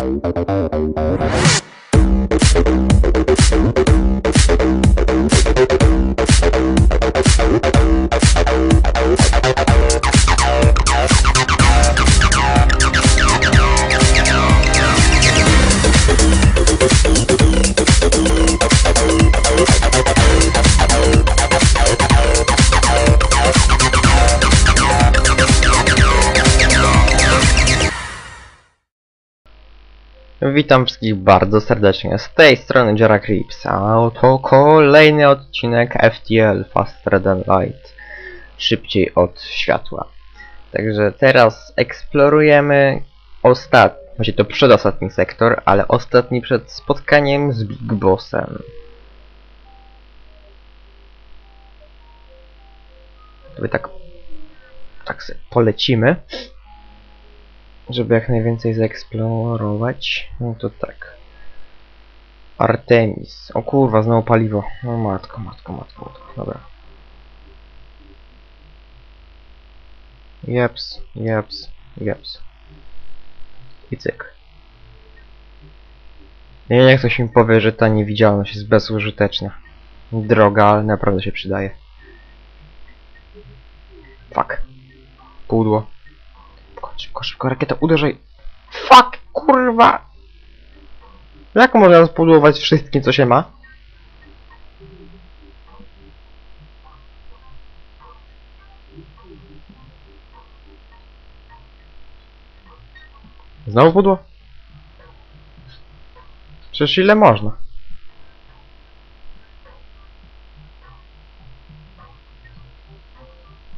Thank you. Witam wszystkich bardzo serdecznie. Z tej strony Jera Creeps, a to kolejny odcinek FTL Faster Than Light. Szybciej od światła. Także teraz eksplorujemy ostatni, właśnie to przedostatni sektor, ale ostatni przed spotkaniem z Big Bossem. Sobie tak, tak sobie polecimy żeby jak najwięcej zaeksplorować, no to tak. Artemis. O kurwa, znowu paliwo. O matko, matko, matko, matko. Dobra. Jeps, jeps, jeps. I cyk. Nie wiem jak ktoś mi powie, że ta niewidzialność jest bezużyteczna. Droga, ale naprawdę się przydaje. Fuck. Pudło. Szybko, szybko, rakieta, uderzaj! Fuck, kurwa! Jak można zbudować wszystkim, co się ma? Znowu pudło? Przecież ile można?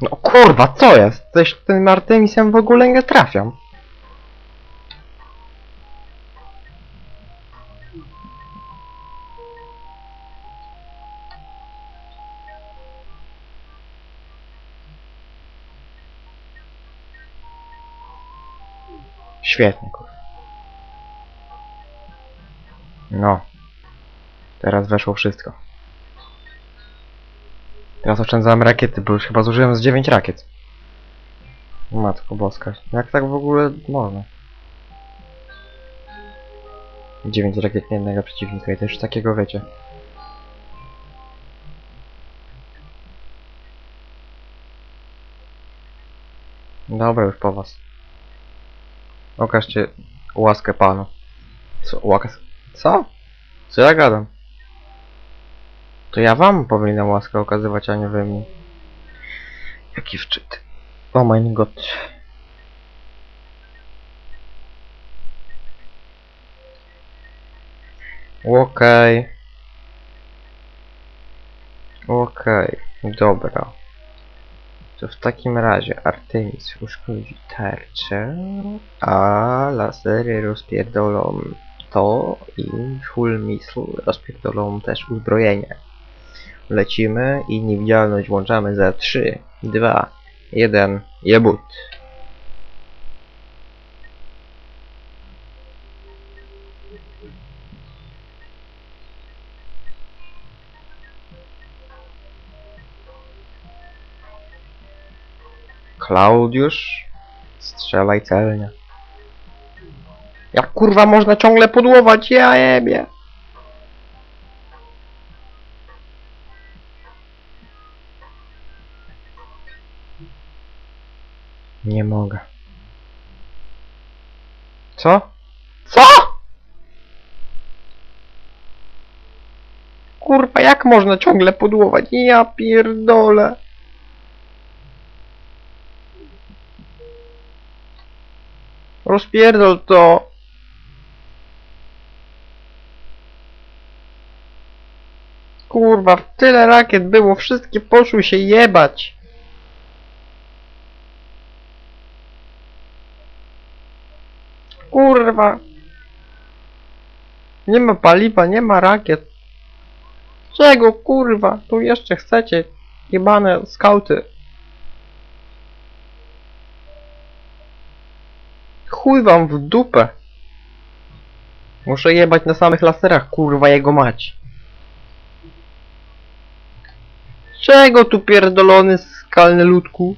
No kurwa, co jest? Coś tym Artemisem w ogóle nie trafiam. Świetnie, kurwa. No. Teraz weszło wszystko. Teraz oszczędzałem rakiety, bo już chyba zużyłem z 9 rakiet. Matko boska. Jak tak w ogóle można? 9 rakiet na jednego przeciwnika i też takiego wiecie. Dobra, już po was. Okażcie łaskę panu. Co? Łakas... Co? Co ja gadam? To ja wam powinienem łaskę okazywać, a nie wy mi. Jaki wczyt. Oh my god. Okej. Okej, dobra. To w takim razie Artemis uszkodzi tarczę, a lasery rozpierdolą to i full missile rozpierdolą też uzbrojenie. Lecimy i niewidzialność włączamy za 3, 2, 1, jebut. Klaudiusz, strzelaj celnie. Jak kurwa można ciągle podłować, ja jebie. Nie mogę. Co? Co? Kurwa, jak można ciągle podłować? Ja pierdolę. Rozpierdol to. Kurwa, tyle rakiet było, wszystkie poszły się jebać. Kurwa. Nie ma paliwa, nie ma rakiet. Czego kurwa? Tu jeszcze chcecie? Jebane skauty. Chuj wam w dupę. Muszę jebać na samych laserach, kurwa jego mać. Czego tu pierdolony skalny ludku?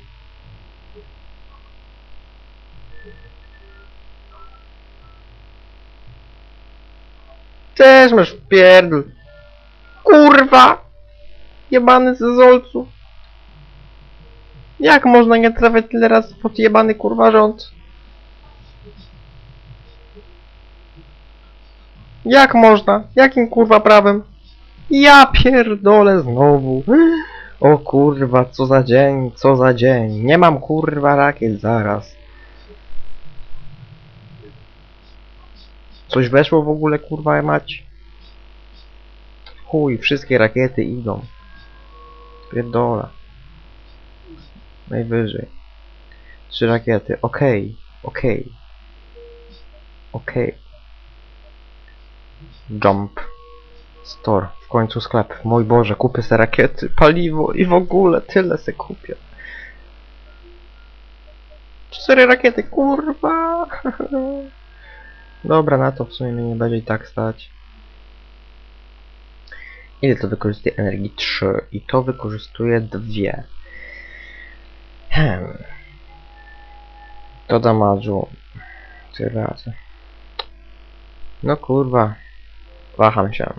Też masz pierdol. Kurwa! Jebany zezolcu. Jak można nie trafiać tyle razy pod jebany kurwa rząd? Jak można? Jakim kurwa prawem? Ja pierdolę znowu. O kurwa, co za dzień, co za dzień. Nie mam kurwa rakiet zaraz. Coś weszło w ogóle kurwa mać? Chuj, wszystkie rakiety idą. Pierdola. Najwyżej. Trzy rakiety, okej, okej. Okej. Jump. Store. W końcu sklep. Mój Boże, kupię se rakiety, paliwo i w ogóle tyle se kupię. Cztery rakiety, kurwa. Dobra, na to w sumie mnie nie będzie i tak stać. Ile to wykorzystuje energii? 3. I to wykorzystuje 2. Hmm. To damage'u. Tyle razy. No kurwa. Waham się.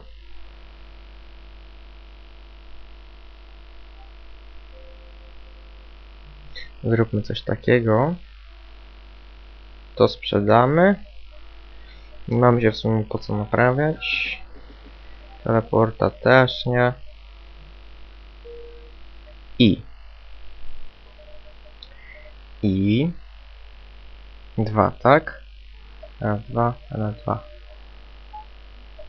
Zróbmy coś takiego. To sprzedamy. Mamy się w sumie po co naprawiać. Teleporta też nie. I. I. Dwa, tak? Raz, dwa, raz, dwa.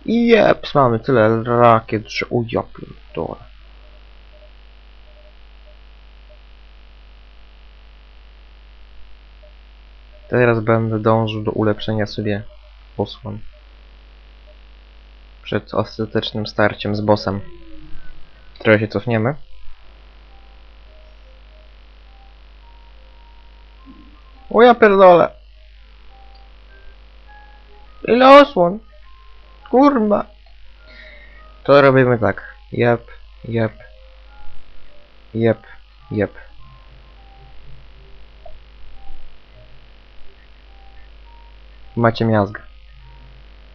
I jeps, mamy tyle rakiet, że ja pierdolę. Teraz będę dążył do ulepszenia sobie posłon. Przed ostatecznym starciem z bossem. Trochę się cofniemy. O ja pierdolę. Ile osłon? Kurwa. To robimy tak. Jep, jep. Jep, jep. Macie miazgę.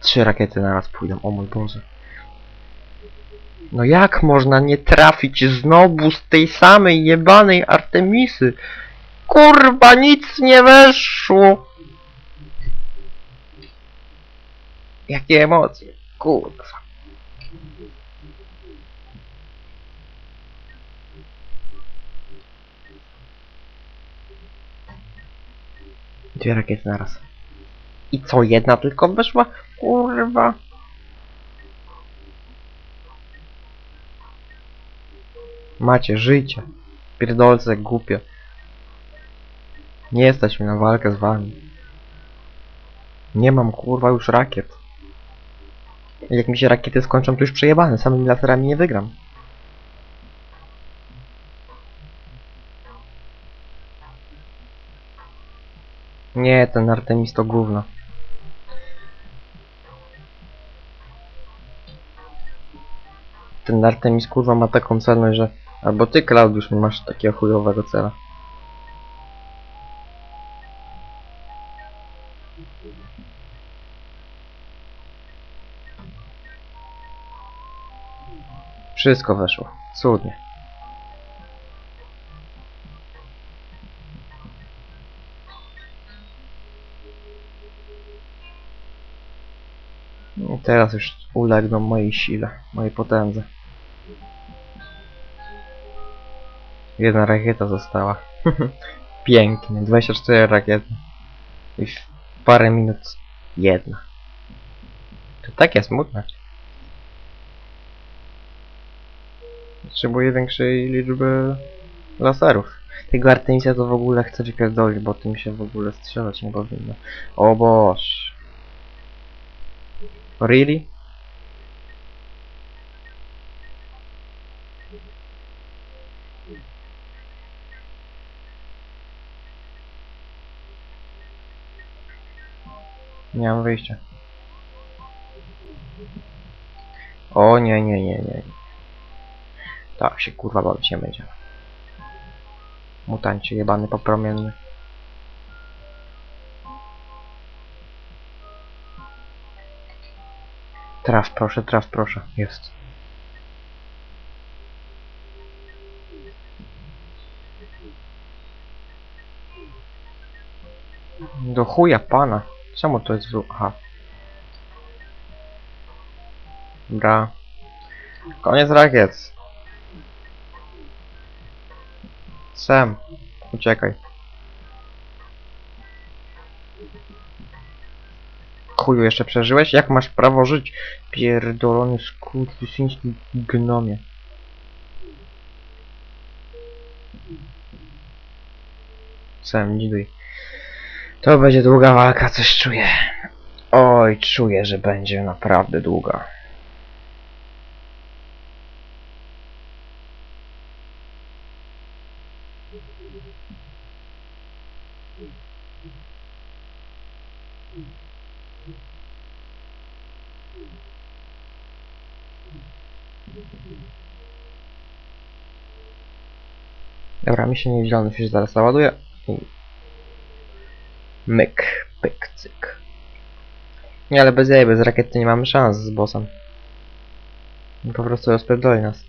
Trzy rakiety naraz pójdą, o mój Boże. No jak można nie trafić znowu z tej samej jebanej Artemisy? Kurwa, nic nie weszło! Jakie emocje, kurwa. Dwie rakiety naraz. I co, jedna tylko weszła? Kurwa. Macie, żyjcie. Pierdolce głupie. Nie jesteśmy na walkę z wami. Nie mam kurwa już rakiet. Jak mi się rakiety skończą, to już przejebane. Samymi laserami nie wygram. Nie, ten Artemis to gówno. Ten Artemis kurwa ma taką celność, że... Albo ty, Klaudiusz, masz takiego chujowego cela. Wszystko weszło. Cudnie. I teraz już ulegną mojej sile, mojej potędze. Jedna rakieta została. Pięknie, 24 rakiety. I w parę minut jedna. To takie smutne. Potrzebuję większej liczby laserów. Tego Artemisia to w ogóle chcę wypierdolić, bo tym się w ogóle strzelać nie powinno. O boż. Really? Nie mam wyjścia. O nie, nie, nie, nie. Tak się kurwa bawić nie będzie. Mutancie jebany popromienny. Traf, proszę, traf, proszę. Jest. Do chuja pana. Czemu to jest w... Aha. Dobra. Koniec rakiet. Sam. Uciekaj. Chuju, jeszcze przeżyłeś? Jak masz prawo żyć? Pierdolony skurwysyński gnomie. Sam, niduj. To będzie długa walka, coś czuję. Oj, czuję, że będzie naprawdę długa. Dobra, mi się niewidzialność już zaraz załaduje. Myk, pyk, cyk. Nie, ale bez jej, bez rakiety nie mamy szans z bossem. Po prostu rozpierdoli nas.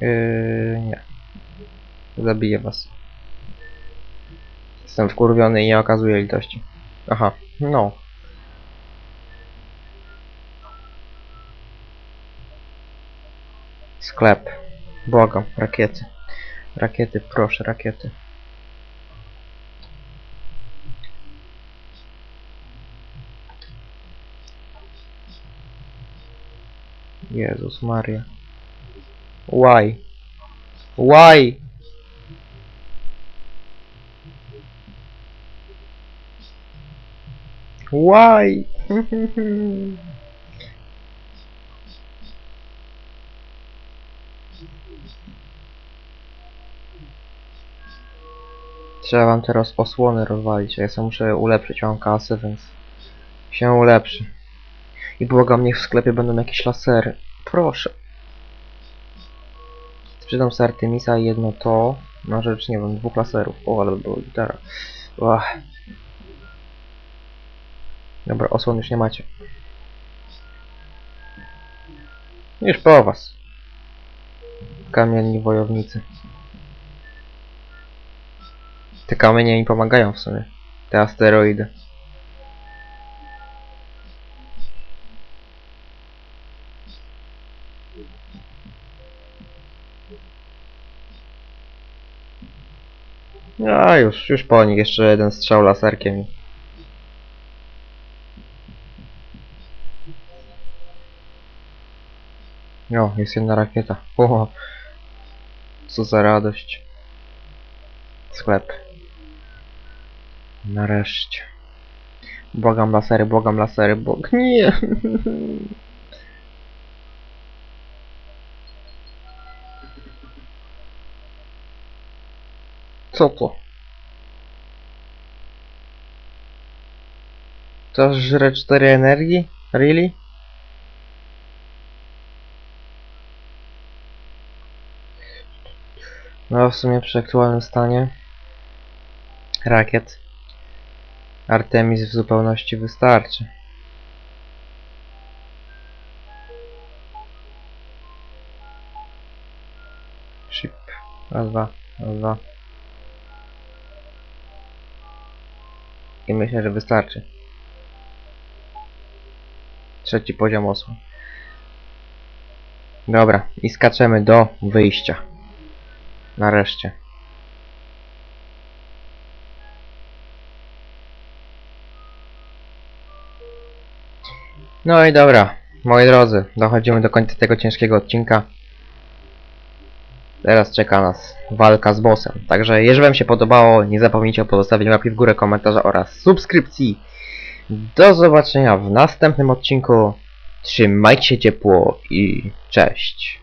Yy, nie. Zabiję was. Jestem wkurwiony i nie okazuję litości. Aha, no. Sklep. Błagam, rakiety. Rakiety, proszę, rakiety. Jezus Maria. Why? Why? Why? Trzeba wam teraz osłony rozwalić, a ja sobie muszę ulepszyć, mam kasę, więc się ulepszy. I błagam, niech w sklepie będą jakieś lasery. Proszę. Sprzedam sobie Artemisa i jedno to, na rzecz, nie wiem, dwóch laserów. O, ale by było gitara. Ach. Dobra, osłon już nie macie. Już po was. Kamienni wojownicy. Te kamienie mi pomagają w sumie. Te asteroidy. A już, już po nich jeszcze jeden strzał laserkiem. O, jest jedna rakieta. O, co za radość. Sklep. Nareszcie. Błagam lasery, błagam lasery, błag... Nie! Co to? To żre 4 energii? Really? No w sumie przy aktualnym stanie rakiet Artemis w zupełności wystarczy. Ship. Raz, dwa, raz, dwa. I myślę, że wystarczy. Trzeci poziom osła. Dobra, i skaczemy do wyjścia. Nareszcie. No i dobra, moi drodzy, dochodzimy do końca tego ciężkiego odcinka. Teraz czeka nas walka z bossem. Także jeżeli wam się podobało, nie zapomnijcie o pozostawieniu łapki w górę, komentarza oraz subskrypcji. Do zobaczenia w następnym odcinku. Trzymajcie się ciepło i cześć.